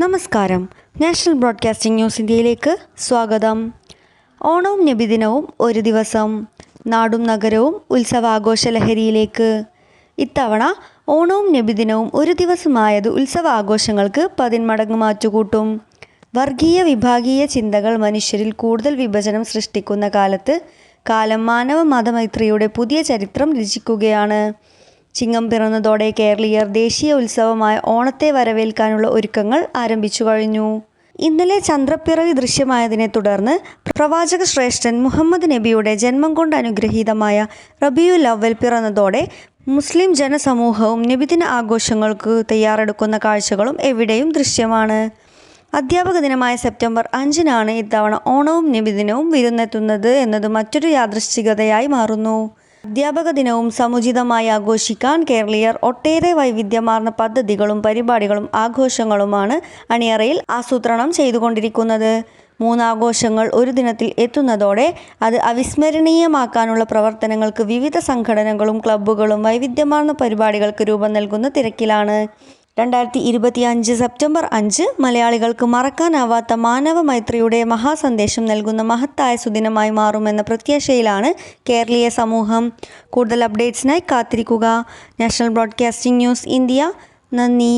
നമസ്കാരം. National broadcasting news ഇന്ത്യയിലേക്ക് സ്വാഗതം. ഓണവും നബിദിനവും ഒരു ദിവസം. നാടും നഗരവും ഉത്സവാഘോഷ ലഹരിയിലേക്ക്. ഇത്തവണ ഓണവും നബിദിനവും ഒരു ദിവസമായത് ഉത്സവാഘോഷങ്ങൾക്ക് പതിന്മടങ്ങ് മാറ്റുകൂട്ടും. വർഗീയ വിഭാഗീയ ചിന്തകൾ മനുഷ്യരിൽ കൂടുതൽ വിഭജനം സൃഷ്ടിക്കുന്ന കാലത്ത് കാലം മാനവ മതമൈത്രിയുടെ പുതിയ ചരിത്രം രചിക്കുകയാണ്. ചിങ്ങം പിറന്നതോടെ കേരളീയർ ദേശീയ ഉത്സവമായ ഓണത്തെ വരവേൽക്കാനുള്ള ഒരുക്കങ്ങൾ ആരംഭിച്ചു കഴിഞ്ഞു. ഇന്നലെ ചന്ദ്രപ്പിറവി ദൃശ്യമായതിനെ തുടർന്ന് പ്രവാചക ശ്രേഷ്ഠൻ മുഹമ്മദ് നബിയുടെ ജന്മം കൊണ്ട് അനുഗ്രഹീതമായ റബിയുൽ അവൽ പിറന്നതോടെ മുസ്ലിം ജനസമൂഹവും നബിദിന ആഘോഷങ്ങൾക്ക് തയ്യാറെടുക്കുന്ന കാഴ്ചകളും എവിടെയും ദൃശ്യമാണ്. അധ്യാപക ദിനമായ സെപ്റ്റംബർ അഞ്ചിനാണ് ഇത്തവണ ഓണവും നബിദിനവും വിരുന്നെത്തുന്നത് എന്നത് മറ്റൊരു യാദൃശ്ചികതയായി മാറുന്നു. അധ്യാപക ദിനവും സമുചിതമായി ആഘോഷിക്കാൻ കേരളീയർ ഒട്ടേറെ വൈവിധ്യമാർന്ന പദ്ധതികളും പരിപാടികളും ആഘോഷങ്ങളുമാണ് അണിയറയിൽ ആസൂത്രണം ചെയ്തുകൊണ്ടിരിക്കുന്നത്. മൂന്നാഘോഷങ്ങൾ ഒരു ദിനത്തിൽ എത്തുന്നതോടെ അത് അവിസ്മരണീയമാക്കാനുള്ള പ്രവർത്തനങ്ങൾക്ക് വിവിധ സംഘടനകളും ക്ലബ്ബുകളും വൈവിധ്യമാർന്ന പരിപാടികൾക്ക് രൂപം നൽകുന്ന തിരക്കിലാണ്. രണ്ടായിരത്തി ഇരുപത്തി അഞ്ച് സെപ്റ്റംബർ അഞ്ച് മലയാളികൾക്ക് മറക്കാനാവാത്ത മാനവ മൈത്രിയുടെ മഹാസന്ദേശം നൽകുന്ന മഹത്തായ സുദിനമായി മാറുമെന്ന പ്രത്യാശയിലാണ് കേരളീയ സമൂഹം. കൂടുതൽ അപ്ഡേറ്റ്സിനായി കാത്തിരിക്കുക. National broadcasting news India. നന്ദി.